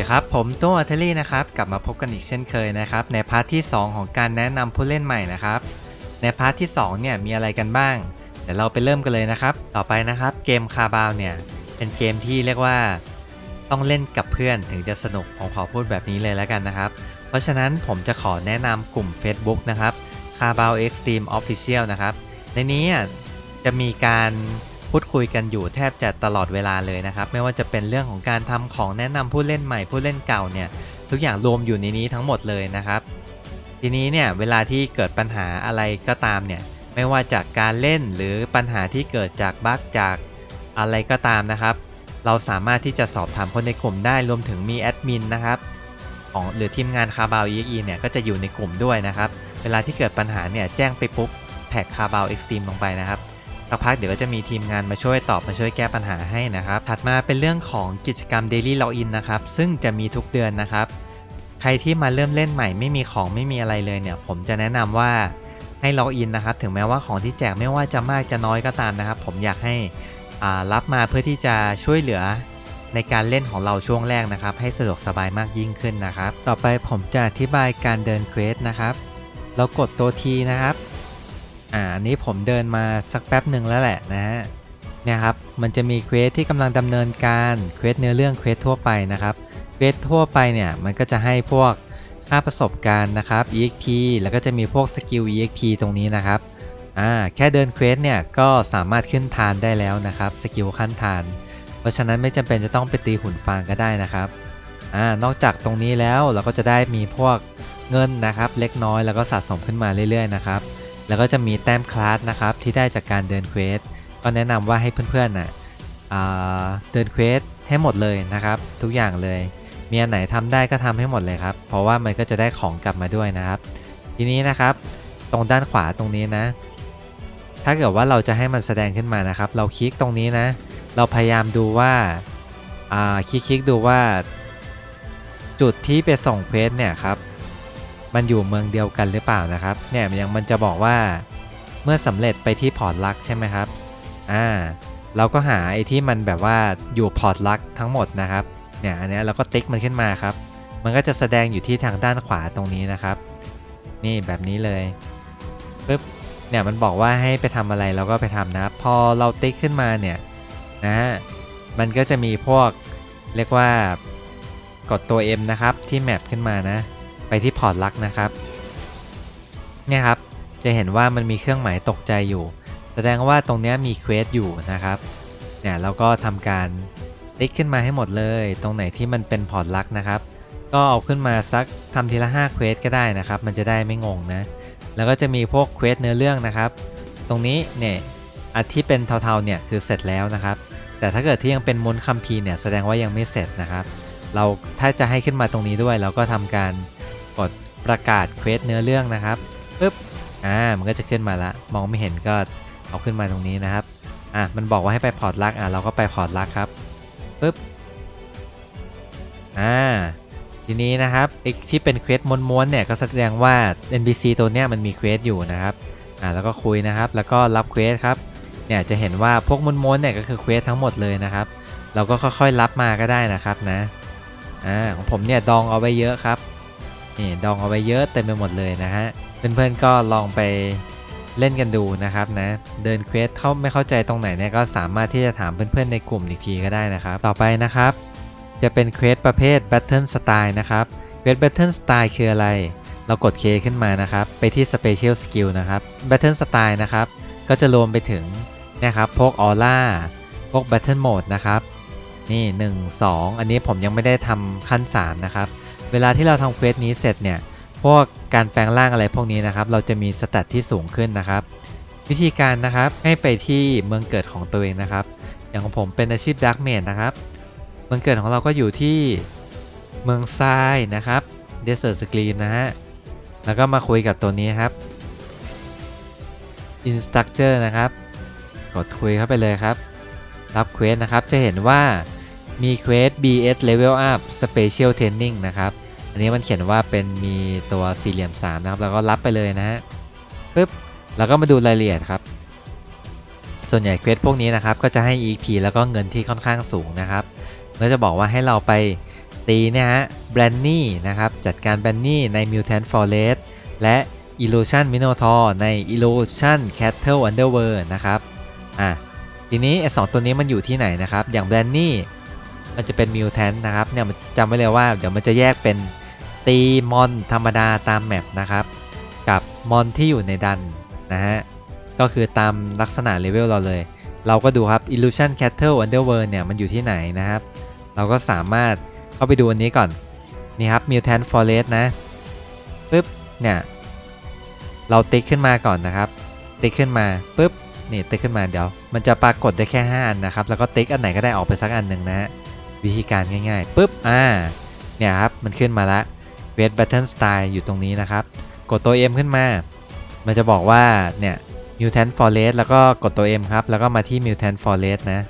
ดีครับ ผมตัวอัลเทอรี่นะครับ กลับมาพบกันอีกเช่นเคยนะครับ ในพาร์ทที่ 2 ของการแนะนำผู้เล่นใหม่นะครับ ในพาร์ทที่2เนี่ยมีอะไรกันบ้าง เดี๋ยวเราไปเริ่มกันเลยนะครับ ต่อไปนะครับเกมคาบาวเนี่ย เป็นเกมที่เรียกว่าต้องเล่นกับเพื่อนถึงจะสนุก ผมขอพูดแบบนี้เลยแล้วกันนะครับ เพราะฉะนั้นผมจะขอแนะนำกลุ่ม Facebook นะครับ c a r b a o Extreme Official นะครับ ในนี้จะมีการ พูดคุยกันอยู่แทบจะตลอดเวลาเลยนะครับ ไม่ว่าจะเป็นเรื่องของการทำของแนะนำผู้เล่นใหม่ผู้เล่นเก่าเนี่ยทุกอย่างรวมอยู่ในนี้ทั้งหมดเลยนะครับ ทีนี้เนี่ยเวลาที่เกิดปัญหาอะไรก็ตามเนี่ยไม่ว่าจากการเล่นหรือปัญหาที่เกิดจากบั๊กจากอะไรก็ตามนะครับ เราสามารถที่จะสอบถามคนในกลุ่มได้รวมถึงมีแอดมินนะครับของหรือทีมงานคาบาว EXE เนี่ยก็จะอยู่ในกลุ่มด้วยนะครับ เวลาที่เกิดปัญหาเนี่ยแจ้งไปปุ๊บแท็กคาบาวเอ็กซ์ตรีมลงไปนะครับ สักพักเดี๋ยวก็จะมีทีมงานมาช่วยตอบมาช่วยแก้ปัญหาให้นะครับ ถัดมาเป็นเรื่องของกิจกรรม Daily Login นะครับ ซึ่งจะมีทุกเดือนนะครับ ใครที่มาเริ่มเล่นใหม่ไม่มีของไม่มีอะไรเลยเนี่ย ผมจะแนะนำว่าให้ล็อกอินนะครับ ถึงแม้ว่าของที่แจกไม่ว่าจะมากจะน้อยก็ตามนะครับ ผมอยากให้รับมาเพื่อที่จะช่วยเหลือในการเล่นของเราช่วงแรกนะครับ ให้สะดวกสบายมากยิ่งขึ้นนะครับ ต่อไปผมจะอธิบายการเดินเควสนะครับ เรากดตัวทีนะครับ อ่าอันนี้ผมเดินมาสักแป๊บหนึ่งแล้วแหละนะฮะเนี่ยครับมันจะมีเควสที่กำลังดำเนินการเควสเนื้อเรื่องเควสทั่วไปนะครับเควสทั่วไปเนี่ยมันก็จะให้พวกค่าประสบการณ์นะครับ EXP แล้วก็จะมีพวกสกิล EXP ตรงนี้นะครับอ่าแค่เดินเควสเนี่ยก็สามารถขึ้นทานได้แล้วนะครับสกิลขั้นทาน เพราะฉะนั้นไม่จำเป็นจะต้องไปตีหุ่นฟางก็ได้นะครับอ่านอกจากตรงนี้แล้วเราก็จะได้มีพวกเงินนะครับ เล็กน้อยแล้วก็สะสมขึ้นมาเรื่อยๆนะครับ แล้วก็จะมีแต้มคลาสนะครับที่ได้จากการเดินเควสก็แนะนำว่าให้เพื่อนๆน่ะอ่าเดินเควสให้หมดเลยนะครับ ทุกอย่างเลยมีอันไหนทำได้ก็ทำให้หมดเลยครับ เพราะว่ามันก็จะได้ของกลับมาด้วยนะครับ ทีนี้นะครับ ตรงด้านขวาตรงนี้นะ ถ้าเกิดว่าเราจะให้มันแสดงขึ้นมานะครับ เราคลิกตรงนี้นะ เราพยายามดูว่าอ่าคลิกคลิกดูว่า จุดที่ไปส่งเควสเนี่ยครับ มันอยู่เมืองเดียวกันหรือเปล่านะครับ เนี่ยยังมันจะบอกว่าเมื่อสำเร็จไปที่พอร์ตลักใช่ไหมครับ อ่า เราก็หาไอ้ที่มันแบบว่าอยู่พอร์ตลักทั้งหมดนะครับ เนี่ยอันนี้เราก็ติ๊กมันขึ้นมาครับ มันก็จะแสดงอยู่ที่ทางด้านขวาตรงนี้นะครับ นี่แบบนี้เลยปึ๊บ เนี่ยมันบอกว่าให้ไปทำอะไรเราก็ไปทำนะ พอเราติ๊กขึ้นมาเนี่ยนะฮะ มันก็จะมีพวกเรียกว่ากดตัว M นะครับที่แมปขึ้นมานะ ไปที่พอร์ตลักนะครับ เนี่ยครับ จะเห็นว่ามันมีเครื่องหมายตกใจอยู่ แสดงว่าตรงนี้มีเควสอยู่นะครับ เนี่ยเราก็ทำการติ๊กขึ้นมาให้หมดเลย ตรงไหนที่มันเป็นพอร์ตลักนะครับ ก็เอาขึ้นมาสักทำทีละ5เควสก็ได้นะครับ มันจะได้ไม่งงนะ แล้วก็จะมีพวกเควสเนื้อเรื่องนะครับ ตรงนี้เนี่ยอันที่เป็นเทาๆเนี่ยคือเสร็จแล้วนะครับ แต่ถ้าเกิดที่ยังเป็นมนคัมภีเนี่ยแสดงว่ายังไม่เสร็จนะครับ เราถ้าจะให้ขึ้นมาตรงนี้ด้วย เราก็ทำการ ประกาศเควสเนื้อเรื่องนะครับปึ๊บอ่ามันก็จะขึ้นมาละมองไม่เห็นก็เอาขึ้นมาตรงนี้นะครับอะมันบอกว่าให้ไปพอร์ตลักอะเราก็ไปพอร์ตลักครับปึ๊บอ่าทีนี้นะครับไอ้ที่เป็นเควสม้วนๆเนี่ยก็แสดงว่า NPC ตัวเนี้ยมันมีเควสอยู่นะครับอ่าแล้วก็คุยนะครับ แล้วก็รับเควสครับเนี่ยจะเห็นว่าพวกม้วนๆเนี่ยก็คือเควสทั้งหมดเลยนะครับ เราก็ค่อยๆรับมาก็ได้นะครับนะอ่าของผมเนี่ยดองเอาไว้เยอะครับ นี่ดองเอาไว้เยอะเต็มไปหมดเลยนะฮะเพื่อนๆก็ลองไปเล่นกันดูนะครับนะ เดินเควสเข้าไม่เข้าใจตรงไหนเนี่ยก็สามารถที่จะถามเพื่อนๆในกลุ่มอีกทีก็ได้นะครับ ต่อไปนะครับ จะเป็นเควสประเภท Battle Style นะครับเควส Battle Style คืออะไร เรากด K ขึ้นมานะครับ ไปที่ Special Skill นะครับ Battle Style นะครับ ก็จะรวมไปถึงนะครับพวกออร่าพวก Battle Mode นะครับ นี่ 1 2 อันนี้ผมยังไม่ได้ทำขั้น 3 นะครับ เวลาที่เราทำเควสนี้เสร็จเนี่ย พวกการแปลงร่างอะไรพวกนี้นะครับ เราจะมีสแตทที่สูงขึ้นนะครับ วิธีการนะครับให้ไปที่เมืองเกิดของตัวเองนะครับ อย่างของผมเป็นอาชีพดักเมดนะครับ เมืองเกิดของเราก็อยู่ที่เมืองทรายนะครับเดสเซอร์สกรีมนะฮะ แล้วก็มาคุยกับตัวนี้ครับ Instructor นะครับ กดคุยเข้าไปเลยครับ รับเควสนะครับ จะเห็นว่า มีเควส BS Level Up Special Training นะครับ อันนี้มันเขียนว่าเป็นมีตัวสี่เหลี่ยม 3 นะครับ แล้วก็รับไปเลยนะฮะปึ๊บ แล้วก็มาดูรายละเอียดครับ ส่วนใหญ่เควสพวกนี้นะครับ ก็จะให้ EP แล้วก็เงินที่ค่อนข้างสูงนะครับ ก็จะบอกว่าให้เราไปตีเนี่ยฮะแบรนนี่นะครับ จัดการแบรนนี่ใน Mutant Forest และ Illusion Minotaur ใน Illusion Cattle Underworld นะครับ อะ ทีนี้สองตัวนี้มันอยู่ที่ไหนนะครับ อย่างแบรนนี่ มันจะเป็น Mutant นะครับเนี่ยมันจำไว้เลยว่าเดี๋ยวมันจะแยกเป็นตีมอนธรรมดาตามแมปนะครับ กับมอนที่อยู่ในดันนะฮะก็คือตามลักษณะเลเวลเราเลย เราก็ดูครับ Illusion Cattle Underworld เนี่ยมันอยู่ที่ไหนนะครับ เราก็สามารถเข้าไปดูอันนี้ก่อนนี่ครับ Mutant Forest นะปึ๊บเนี่ยเราติ๊กขึ้นมาก่อนนะครับ ติ๊กขึ้นมาปึ๊บนี่ติ๊กขึ้นมาเดี๋ยว มันจะปรากฏได้แค่ 5 อันนะครับ แล้วก็ติ๊กอันไหนก็ได้ออกไปสักอันหนึ่งนะฮะ วิธีการง่ายๆปึ๊บอ่าเนี่ยครับมันขึ้นมาละ West Battle Style อยู่ตรงนี้นะครับ กดตัว M ขึ้นมา มันจะบอกว่าเนี่ย Mutant Forest แล้วก็กดตัว M ครับ แล้วก็มาที่ Mutant Forest นะ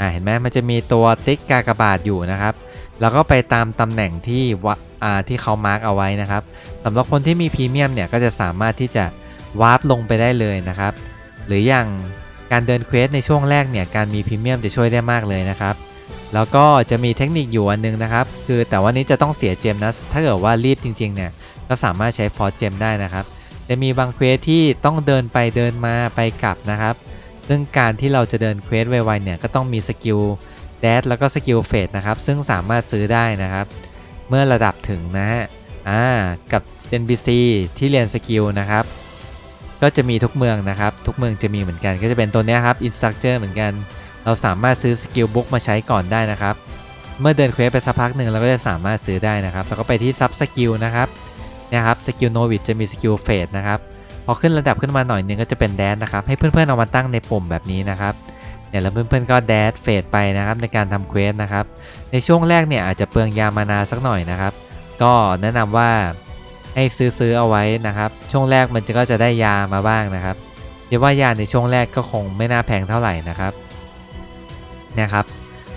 อ่าเห็นไหมมันจะมีตัวติ๊กกากบาทอยู่นะครับ แล้วก็ไปตามตำแหน่งที่วะอ่าที่เขามาร์กเอาไว้นะครับสำหรับคนที่มีพรีเมียมเนี่ยก็จะสามารถที่จะวาร์ปลงไปได้เลยนะครับ หรืออย่างการเดินเควสในช่วงแรกเนี่ยการมีพรีเมียมจะช่วยได้มากเลยนะครับ แล้วก็จะมีเทคนิคอยู่อันนึงนะครับ คือแต่ว่านี้จะต้องเสียเจมนะ ถ้าเกิดว่ารีบจริงๆเนี่ยก็สามารถใช้ฟอร์เจมได้นะครับ จะมีบางเควสที่ต้องเดินไปเดินมาไปกลับนะครับ ซึ่งการที่เราจะเดินเควสไวๆเนี่ยก็ต้องมีสกิลแดดแล้วก็สกิลเฟดนะครับ ซึ่งสามารถซื้อได้นะครับ เมื่อระดับถึงนะฮะอ่ากับ NPC ที่เรียนสกิลนะครับ ก็จะมีทุกเมืองนะครับ ทุกเมืองจะมีเหมือนกัน ก็จะเป็นตัวเนี้ยครับ Instructor เหมือนกัน เราสามารถซื้อสกิลบุ๊กมาใช้ก่อนได้นะครับ เมื่อเดินเควสไปสักพักหนึ่งเราก็จะสามารถซื้อได้นะครับ แล้วก็ไปที่ซับสกิลนะครับนี่ยครับสกิลโนวิดจะมีสกิลเฟดนะครับ พอขึ้นระดับขึ้นมาหน่อยหนึงก็จะเป็นแดนนะครับ ให้เพื่อนๆเอามาตั้งในปุ่มแบบนี้นะครับเนี่ยแล้วเพื่อนๆก็แดดเฟดไปนะครับในการทำเควสนะครับ ในช่วงแรกเนี่ยอาจจะเปลืองยามานาสักหน่อยนะครับ ก็แนะนำว่าให้ซื้อๆเอาไว้นะครับ ช่วงแรกมันจะก็จะได้ยามาบ้างนะครับเดี๋ยวว่ายาในช่วงแรกก็คงไม่น่าแพงเท่าไหร่นะครับ นี่ยครับ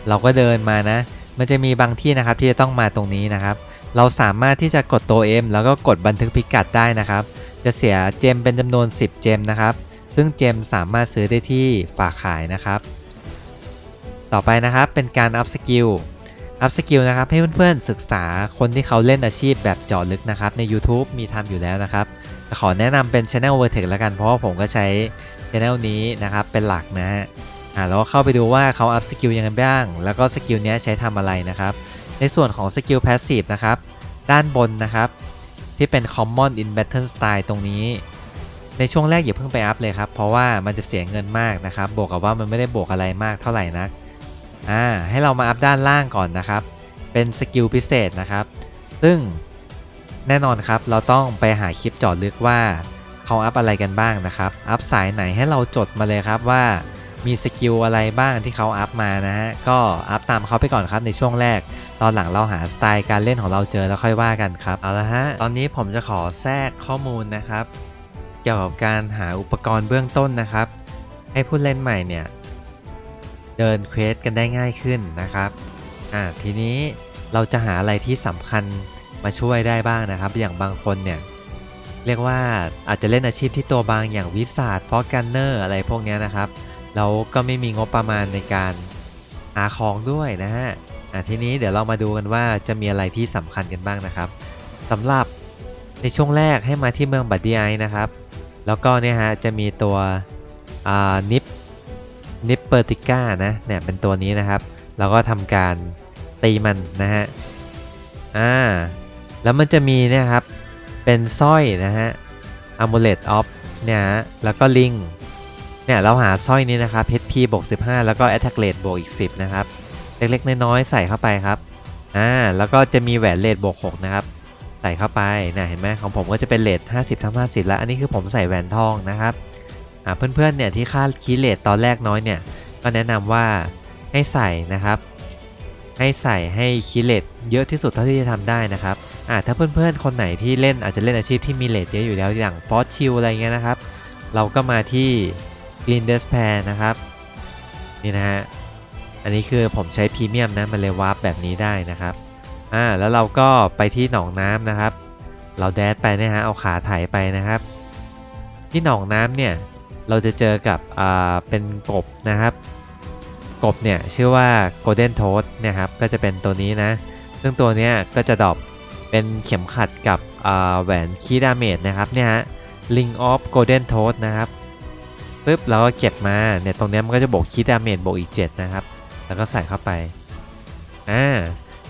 เราก็เดินมานะ มันจะมีบางที่นะครับที่จะต้องมาตรงนี้นะครับ เราสามารถที่จะกดตัว M แล้วก็กดบันทึกพิกัดได้นะครับ จะเสียเจมเป็นจำนวน 10 เจมนะครับ ซึ่งเจมสามารถซื้อได้ที่ฝากขายนะครับ ต่อไปนะครับเป็นการอัพสกิลอัพสกิลนะครับให้เพื่อนๆศึกษาคนที่เขาเล่นอาชีพแบบเจาะลึกนะครับ ใน YouTube มีทำอยู่แล้วนะครับ จะขอแนะนำเป็น Channel Vertex แล้วกันเพราะว่าผมก็ใช้ Channel นี้นะครับเป็นหลักนะฮะ อ่าแล้วก็เข้าไปดูว่าเขาอัพสกิลยังไงบ้าง แล้วก็สกิลนี้ใช้ทำอะไรนะครับ ในส่วนของสกิล Passive นะครับ ด้านบนนะครับ ที่เป็น Common in Battle Style ตรงนี้ ในช่วงแรกอย่าเพิ่งไปอัพเลยครับ เพราะว่ามันจะเสียเงินมากนะครับ บวกกับว่ามันไม่ได้บวกอะไรมากเท่าไหร่นัก อ่า ให้เรามาอัพด้านล่างก่อนนะครับ เป็นสกิลพิเศษนะครับ ซึ่งแน่นอนครับ เราต้องไปหาคลิปจอดลึกว่าเขาอัพอะไรกันบ้างนะครับ อัพสายไหนให้เราจดมาเลยครับว่า มีสกิลอะไรบ้างที่เขาอัพมานะฮะ ก็อัพตามเขาไปก่อนครับในช่วงแรก ตอนหลังเราหาสไตล์การเล่นของเราเจอแล้วค่อยว่ากันครับ เอาละฮะ ตอนนี้ผมจะขอแทรกข้อมูลนะครับ เกี่ยวกับการหาอุปกรณ์เบื้องต้นนะครับ ให้ผู้เล่นใหม่เนี่ยเดินเควสกันได้ง่ายขึ้นนะครับ อ่า ทีนี้เราจะหาอะไรที่สำคัญมาช่วยได้บ้างนะครับ อย่างบางคนเนี่ยเรียกว่าอาจจะเล่นอาชีพที่ตัวบางอย่างวิสาดฟอร์กันเนอร์อะไรพวกนี้นะครับ เราก็ไม่มีงบประมาณในการหาของด้วยนะฮะทีนี้เดี๋ยวเรามาดูกันว่าจะมีอะไรที่สำคัญกันบ้างนะครับสำหรับในช่วงแรกให้มาที่เมืองบัดดี้ไอนะครับ แล้วก็เนี่ยฮะจะมีตัวนิปนิปเปอร์ติก้านะเนี่ยเป็นตัวนี้นะครับ เราก็ทำการตีมันนะฮะอ่าแล้วมันจะมีเนี่ยครับเป็นสร้อยนะฮะ amulet of เนี่ยฮะแล้วก็ลิง เนี่ยเราหาสร้อยนี้นะครับ HP บวก15 แล้วก็ attack rate บวกอีก 10 นะครับ เล็กๆ น้อยๆ ใส่เข้าไปครับ อ่า แล้วก็จะมีแหวนเลทบวก 6 นะครับ ใส่เข้าไปนะเห็นไหมของผมก็จะเป็นเลท50ทั้ง50 แล้ว อันนี้คือผมใส่แหวนทองนะครับ อ่า เพื่อนๆ เนี่ยที่ค่าคีเลทตอนแรกน้อยเนี่ย ก็แนะนำว่าให้ใส่นะครับ ให้ใส่ให้คีเลทเยอะที่สุดเท่าที่จะทำได้นะครับ อ่า ถ้าเพื่อนๆ คนไหนที่เล่นอาจจะเล่นอาชีพที่มีเลทเยอะอยู่แล้วอย่างฟอสชิลอะไรเงี้ยนะครับ เราก็มาที่ Green Despair นะครับ นี่นะฮะ อันนี้คือผมใช้พรีเมียมนะ มันเลยวาร์ปแบบนี้ได้นะครับ อ่า แล้วเราก็ไปที่หนองน้ำนะครับ เราแดดไปนะฮะ เอาขาไถไปนะครับ ที่หนองน้ำเนี่ย เราจะเจอกับ อ่า เป็นกบนะครับ กบเนี่ยชื่อว่า Golden Toad เนี่ยครับ ก็จะเป็นตัวนี้นะ ซึ่งตัวเนี้ยก็จะดรอปเป็นเข็มขัดกับอ่าแหวนคีดาเมจนะครับ เนี่ยฮะ Ring of Golden Toad นะครับ ปึ๊บเราก็เก็บมาเนี่ยตรงนี้มันก็จะบวกคีดาเมจบวกอีก 7 นะครับ แล้วก็ใส่เข้าไปอ่า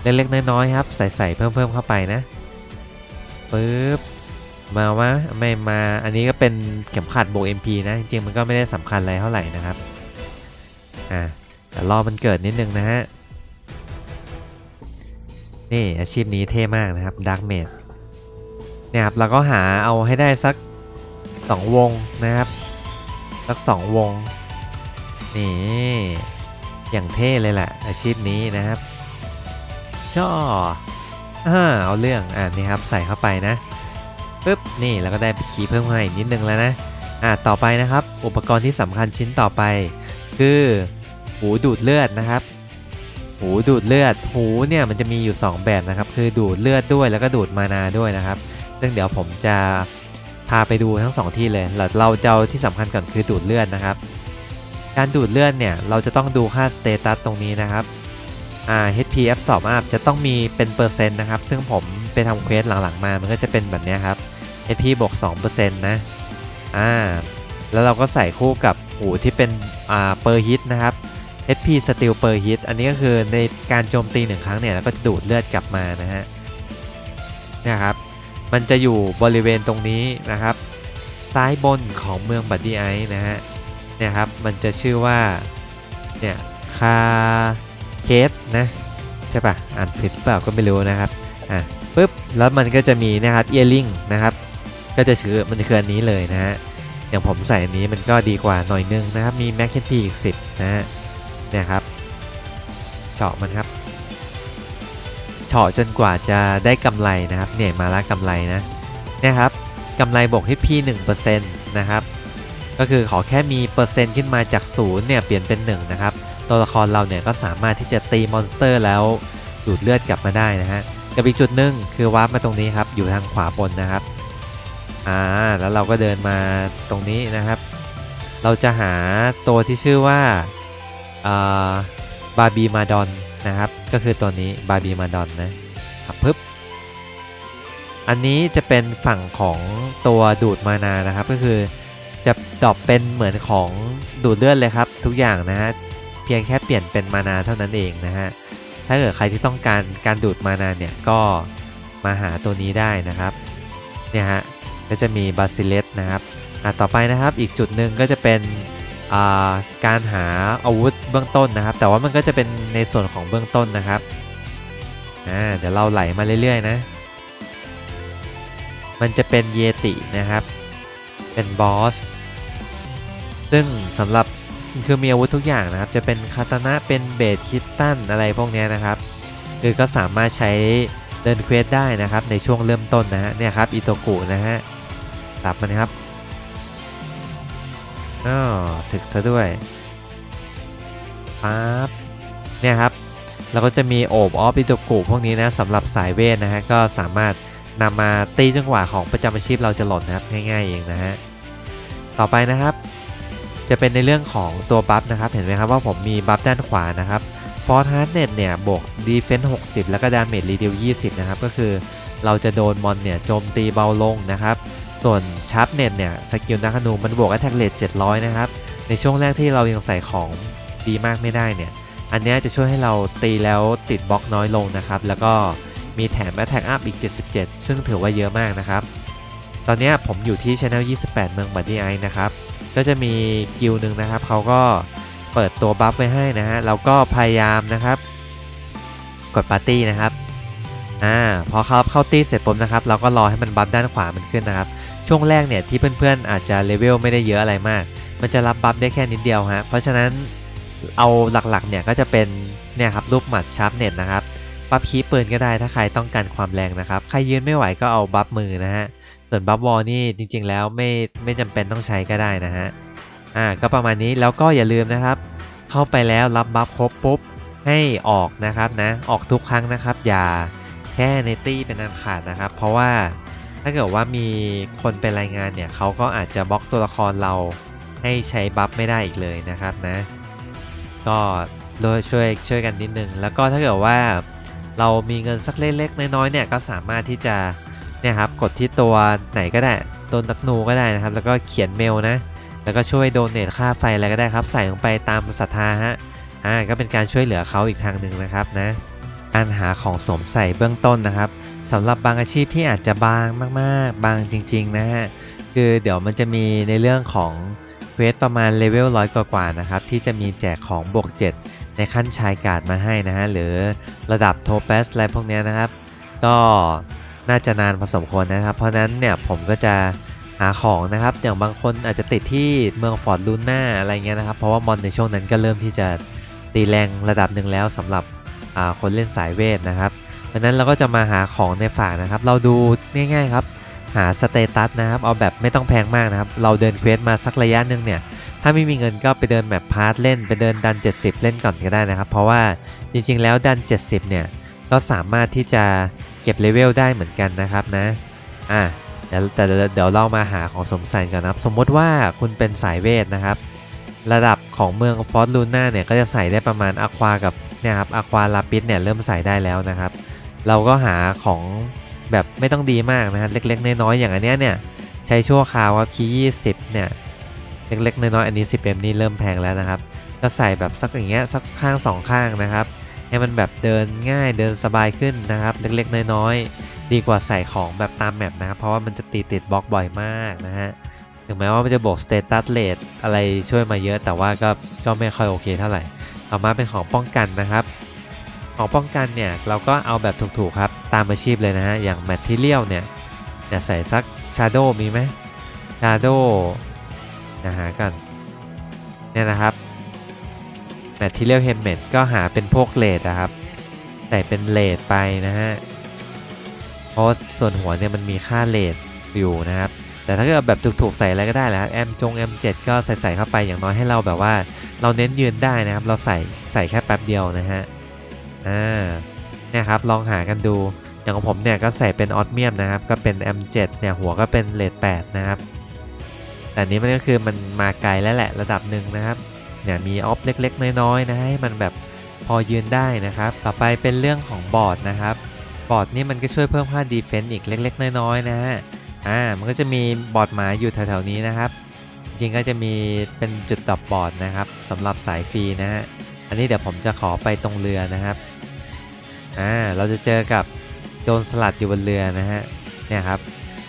เล็กๆน้อยๆครับ ใส่ใส่เพิ่มเพิ่มเข้าไปนะปึ๊บมาวะไม่มาอันนี้ก็เป็นเข็มขัดบวก MP นะ จริงๆมันก็ไม่ได้สำคัญอะไรเท่าไหร่นะครับอ่าแต่รอมันเกิดนิดนึงนะฮะนี่อาชีพนี้เท่มากนะครับดักเมดเนี่ยครับเราก็หาเอาให้ได้สัก 2 วงนะครับ สัก2วง นี่ อย่างเท่เลยแหละอาชีพนี้นะครับจ้อเอาเรื่อง อ่านี่ครับใส่เข้าไปนะปึ๊บนี่แล้วก็ได้คีย์เพิ่มมาอีกนิดนึงแล้วนะอ่าต่อไปนะครับ อุปกรณ์ที่สำคัญชิ้นต่อไป คือหูดูดเลือดนะครับ หูดูดเลือดหูเนี่ยมันจะมีอยู่ 2 แบบนะครับ คือดูดเลือดด้วยแล้วก็ดูดมานาด้วยนะครับ ซึ่งเดี๋ยวผมจะ พาไปดูทั้ง 2 ที่เลยเราเราจะเอาที่สำคัญก่อนคือดูดเลือดนะครับ การดูดเลือดเนี่ยเราจะต้องดูค่าสเตตัสตรงนี้นะครับอ่า HP absorb up จะต้องมีเป็นเปอร์เซ็นต์นะครับ ซึ่งผมไปทำเควสหลังๆมา มันก็จะเป็นแบบนี้ครับ HP บวก2%นะอ่าแล้วเราก็ใส่คู่กับหูที่เป็นอ่า per hit นะครับ HP Steel per hit อันนี้ก็คือในการโจมตีหนึ่งครั้งเนี่ยแล้วก็จะดูดเลือดกลับมานะฮะนี่ครับ มันจะอยู่บริเวณตรงนี้นะครับ ซ้ายบนของเมืองบัดดี้ไอนะฮะเนี่ยครับมันจะชื่อว่าเนี่ยคาเคสนะใช่ปะอ่านผิดเปล่าก็ไม่รู้นะครับอะปุ๊บแล้วมันก็จะมีนะครับเอียริงนะครับก็จะชื่อมันคืออันนี้เลยนะฮะอย่างผมใส่อันนี้มันก็ดีกว่าหน่อยนึงนะครับมีแม็กเคนทีอีกสิบนะฮะเนี่ยครับเฉาะมันครับ เฉาะจนกว่าจะได้กำไรนะครับ เนี่ยมาละกำไรนะเนี่ยครับกำไรบวกให้พี่1%นะครับ ก็คือขอแค่มีเปอร์เซ็นต์ขึ้นมาจาก0เนี่ยเปลี่ยนเป็น 1 นะครับ ตัวละครเราเนี่ยก็สามารถที่จะตีมอนสเตอร์แล้วดูดเลือดกลับมาได้นะฮะกับอีกจุดหนึ่งคือวาร์ปมาตรงนี้ครับ อยู่ทางขวาบนนะครับอ่าแล้วเราก็เดินมาตรงนี้นะครับ เราจะหาตัวที่ชื่อว่าบาร์บีมาดอน นะครับ ก็คือตัวนี้บาร์บีมาดอนนะครับปึ๊บอันนี้จะเป็นฝั่งของตัวดูดมานานะครับ ก็คือจะดรอปเป็นเหมือนของดูดเลือดเลยครับ ทุกอย่างนะฮะเพียงแค่เปลี่ยนเป็นมานาเท่านั้นเองนะฮะถ้าเกิดใครที่ต้องการการดูดมานาเนี่ยก็มาหาตัวนี้ได้นะครับเนี่ยฮะก็จะมีบาซิเลสนะครับอะต่อไปนะครับอีกจุดหนึ่งก็จะเป็น การหาอาวุธเบื้องต้นนะครับ แต่ว่ามันก็จะเป็นในส่วนของเบื้องต้นนะครับเดี๋ยวเราไหลมาเรื่อยๆนะ มันจะเป็นเยตินะครับ เป็นบอส ซึ่งสำหรับคือมีอาวุธทุกอย่างนะครับ จะเป็นคาตานะเป็นเบสคิตตันอะไรพวกนี้นะครับ คือก็สามารถใช้เดินเควสได้นะครับในช่วงเริ่มต้นนะฮะเนี่ยครับอิโตกุนะฮะตับมันครับ อ๋อถึกซะด้วยปั๊บเนี่ยครับเราก็จะมีโอบออฟอิโตกุพวกนี้นะสำหรับสายเวทนะฮะก็สามารถนำมาตีจังหวะของประจำอาชีพเราจะหล่นนะครับง่ายๆเองนะฮะต่อไปนะครับ จะเป็นในเรื่องของตัวบัฟนะครับ เห็นไหมครับว่าผมมีบัฟด้านขวานะครับฟอร์ฮาร์ดเน็ตเนี่ยบวกดีเฟนส์60แล้วก็ดาเมจรีดิว20นะครับก็คือเราจะโดนมอนเนี่ยโจมตีเบาลงนะครับ ส่วนชาร์ปเน็ตเนี่ยสกิลนักธนูมันบวก Attack Rate 700 นะครับ ในช่วงแรกที่เรายังใส่ของดีมากไม่ได้เนี่ย อันนี้จะช่วยให้เราตีแล้วติดบล็อกน้อยลงนะครับ แล้วก็มีแถม Attack Up อีก 77 ซึ่งถือว่าเยอะมากนะครับ ตอนนี้ผมอยู่ที่ Channel 28 เมืองบัดดี้ไอนะครับ ก็จะมีกิลหนึ่งนะครับเขาก็เปิดตัวบัฟไว้ให้นะฮะเราก็พยายามนะครับ กดปาร์ตี้นะครับอ่าพอเขาเข้าตี้เสร็จปุ๊บนะครับ เราก็รอให้มันบัฟด้านขวามันขึ้นนะครับ ช่วงแรกเนี่ยที่เพื่อนๆอาจจะเลเวลไม่ได้เยอะอะไรมาก มันจะรับบัฟได้แค่นิดเดียวฮะ เพราะฉะนั้นเอาหลักๆเนี่ยก็จะเป็นเนี่ยครับรูปหมัดชาร์ปเน็ตนะครับบัฟคีปืนก็ได้ถ้าใครต้องการความแรงนะครับ ใครยืนไม่ไหวก็เอาบัฟมือนะฮะ ส่วนบัฟวอลนี่จริงๆแล้วไม่ไม่จำเป็นต้องใช้ก็ได้นะฮะ อ่าก็ประมาณนี้แล้วก็อย่าลืมนะครับ เข้าไปแล้วรับบัฟครบปุ๊บให้ออกนะครับนะออกทุกครั้งนะครับ อย่าแค่ในตี้เป็นอันขาดนะครับ เพราะว่า ถ้าเกิดว่ามีคนเป็นรายงานเนี่ยเขาก็อาจจะบล็อกตัวละครเราให้ใช้บัฟไม่ได้อีกเลยนะครับนะ ก็โดยช่วยช่วยกันนิดนึง แล้วก็ถ้าเกิดว่าเรามีเงินสักเล็กๆน้อยๆเนี่ยก็สามารถที่จะเนี่ยครับกดที่ตัวไหนก็ได้ตัวนักนูก็ได้นะครับ แล้วก็เขียนเมลนะ แล้วก็ช่วยโดเนทค่าไฟอะไรก็ได้ครับใส่ลงไปตามศรัทธาฮะอ่าก็เป็นการช่วยเหลือเขาอีกทางหนึ่งนะครับนะการหาของสวมใส่เบื้องต้นนะครับ สำหรับบางอาชีพที่อาจจะบางมากๆ บางจริง ๆ นะฮะ คือเดี๋ยวมันจะมีในเรื่องของเควสประมาณเลเวลร้อยกว่าๆนะครับ ที่จะมีแจกของบวก 7 ในขั้นชายกาดมาให้นะฮะ หรือระดับโทเปสอะไรพวกเนี้ยนะครับ ก็น่าจะนานพอสมควรนะครับ เพราะนั้นเนี่ยผมก็จะหาของนะครับ อย่างบางคนอาจจะติดที่เมืองฟอร์ดลูน่าอะไรเงี้ยนะครับ เพราะว่ามอนในช่วงนั้นก็เริ่มที่จะตีแรงระดับหนึ่งแล้วสำหรับคนเล่นสายเวทนะครับ ราะนั้นเราก็จะมาหาของในฝากนะครับ เราดูง่ายๆครับหาสเตตัสนะครับเอาแบบไม่ต้องแพงมากนะครับ เราเดินเควสมาสักระยะหนึ่งเนี่ย ถ้าไม่มีเงินก็ไปเดินแบบพาร์ทเล่น ไปเดินดัน 70 เล่นก่อนก็ได้นะครับ เพราะว่าจริงๆแล้วดัน 70 เนี่ย ก็สามารถที่จะเก็บเลเวลได้เหมือนกันนะครับนะอะเดี๋ยวแต่เดี๋ยวเรามาหาของสมใส่ก่อนนะครับ สมมติว่าคุณเป็นสายเวทนะครับ ระดับของเมืองฟอสลูน่าเนี่ยก็จะใส่ได้ประมาณอะควากับเนี่ยครับอะควาลาปิสเนี่ยเริ่มใส่ได้แล้วนะครับ เราก็หาของแบบไม่ต้องดีมากนะฮะเล็กๆน้อยๆอย่างอันเนี้ยเนี่ยใช้ชั่วคราวครับคีย์20เนี่ยเล็กๆน้อยๆอันนี้ 10m นี่เริ่มแพงแล้วนะครับ ก็ใส่แบบสักอย่างเงี้ยสักข้างสองข้างนะครับให้มันแบบเดินง่ายเดินสบายขึ้นนะครับ เล็กๆน้อยๆดีกว่าใส่ของแบบตามแมปนะครับ เพราะว่ามันจะตีติดบล็อกบ่อยมากนะฮะถึงแม้ว่ามันจะบอกสเตตัสเลทอะไรช่วยมาเยอะแต่ว่าก็ก็ไม่ค่อยโอเคเท่าไหร่ต่อมาเป็นของป้องกันนะครับ ของป้องกันเนี่ยเราก็เอาแบบถูกๆครับตามอาชีพเลยนะฮะอย่าง Material เนี่ยจะใส่สัก Shadow มีไหม Shadow นะฮะกันเนี่ยนะครับ Material Helmet ก็หาเป็นพวกเลดนะครับใส่เป็นเลดไปนะฮะเพราะส่วนหัวเนี่ยมันมีค่าเลดอยู่นะครับแต่ถ้าเกิดแบบถูกๆใส่อะไรก็ได้แหละแอมจง M7 ก็ใส่ใส่เข้าไปอย่างน้อยให้เราแบบว่า เราเน้นยืนได้นะครับ เราใส่ใส่แค่แป๊บเดียวนะฮะ อ่าเนี่ยครับลองหากันดูอย่างของผมเนี่ยก็ใส่เป็นออสเมียมนะครับ ก็เป็น M7 เนี่ยหัวก็เป็นเลด8นะครับ แต่นี้มันก็คือมันมาไกลแล้วแหละระดับหนึ่งนะครับ เนี่ยมีออฟเล็กๆ น้อยๆนะให้มันแบบพอยืนได้นะครับ ต่อไปเป็นเรื่องของบอร์ดนะครับ บอร์ดนี่มันก็ช่วยเพิ่มค่าดีเฟนซ์อีกเล็ก ๆ น้อยๆนะฮะ อ่ามันก็จะมีบอร์ดหมาอยู่แถวๆนี้นะครับ จริงก็จะมีเป็นจุดดับบอร์ดนะครับสำหรับสายฟรีนะฮะ อันนี้เดี๋ยวผมจะขอไปตรงเรือนะครับ อ่าเราจะเจอกับโดนสลัดอยู่บนเรือนะฮะเนี่ยครับ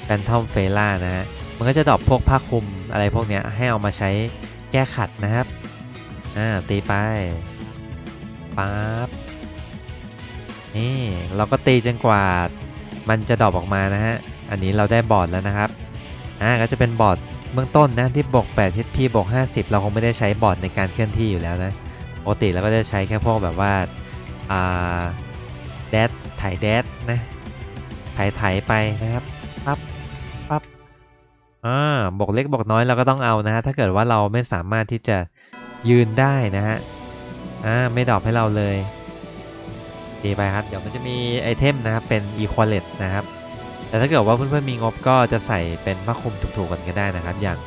แฟนทอมเฟล่านะฮะมันก็จะดรอปพวกผ้าคลุมอะไรพวกเนี้ยให้เอามาใช้แก้ขัดนะครับอ่าตีไปปั๊บนี่เราก็ตีจนกว่ามันจะดรอปออกมานะฮะอันนี้เราได้บอร์ดแล้วนะครับอ่าก็จะเป็นบอร์ดเบื้องต้นนะที่บวก8 HP บวก50 เราคงไม่ได้ใช้บอร์ดในการเคลื่อนที่อยู่แล้วนะปกติเราก็จะใช้แค่พวกแบบว่าอ่า ดดถ่ายแดดนะถ่ายถ่ายไปนะครับปั๊บปั๊บอ่าบวกเล็กบวกน้อยเราก็ต้องเอานะฮะถ้าเกิดว่าเราไม่สามารถที่จะยืนได้นะฮะอ่าไม่ดรอปให้เราเลยดีไปครับ เดี๋ยวมันจะมีไอเทมนะครับเป็น Equalet นะครับ แต่ถ้าเกิดว่าเพื่อนๆมีงบก็จะใส่เป็นผ้าคลุมถูกๆกันก็ได้นะครับ อย่าง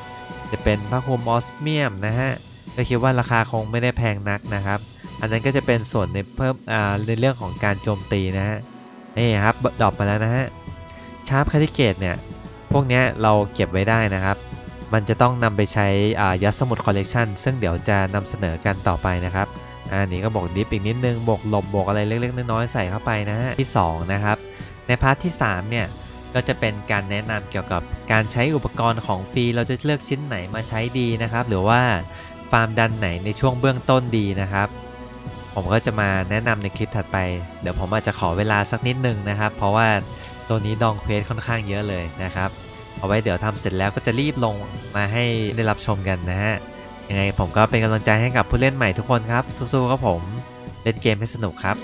จะเป็นผ้าคลุมออสเมียมนะฮะก็คิดว่าราคาคงไม่ได้แพงนักนะครับ อันนั้นก็จะเป็นส่วนในเพิ่มอ่าในเรื่องของการโจมตีนะฮะนี่ครับดรอปมาแล้วนะฮะชาร์ปคาติเกตเนี่ยพวกเนี้ยเราเก็บไว้ได้นะครับ มันจะต้องนำไปใช้อ่ายัดสมุดคอลเลกชันซึ่งเดี๋ยวจะนำเสนอกันต่อไปนะครับอันนี้ก็บอกดิฟอีกนิดนึงบอกหลบบอกอะไรเล็ก ๆ น้อยๆใส่เข้าไปนะฮะที่ 2 นะครับ ในพาร์ทที่ 3 เนี่ยก็จะเป็นการแนะนำเกี่ยวกับการใช้อุปกรณ์ของฟรีเราจะเลือกชิ้นไหนมาใช้ดีนะครับ หรือว่าฟาร์มดันไหนในช่วงเบื้องต้นดีนะครับ ผมก็จะมาแนะนำในคลิปถัดไป เดี๋ยวผมอาจจะขอเวลาสักนิดนึงนะครับ เพราะว่าตัวนี้ดองเควสค่อนข้างเยอะเลยนะครับ เอาไว้เดี๋ยวทำเสร็จแล้วก็จะรีบลงมาให้ได้รับชมกันนะฮะ ยังไงผมก็เป็นกำลังใจให้กับผู้เล่นใหม่ทุกคนครับ สู้ๆครับผม เล่นเกมให้สนุกครับ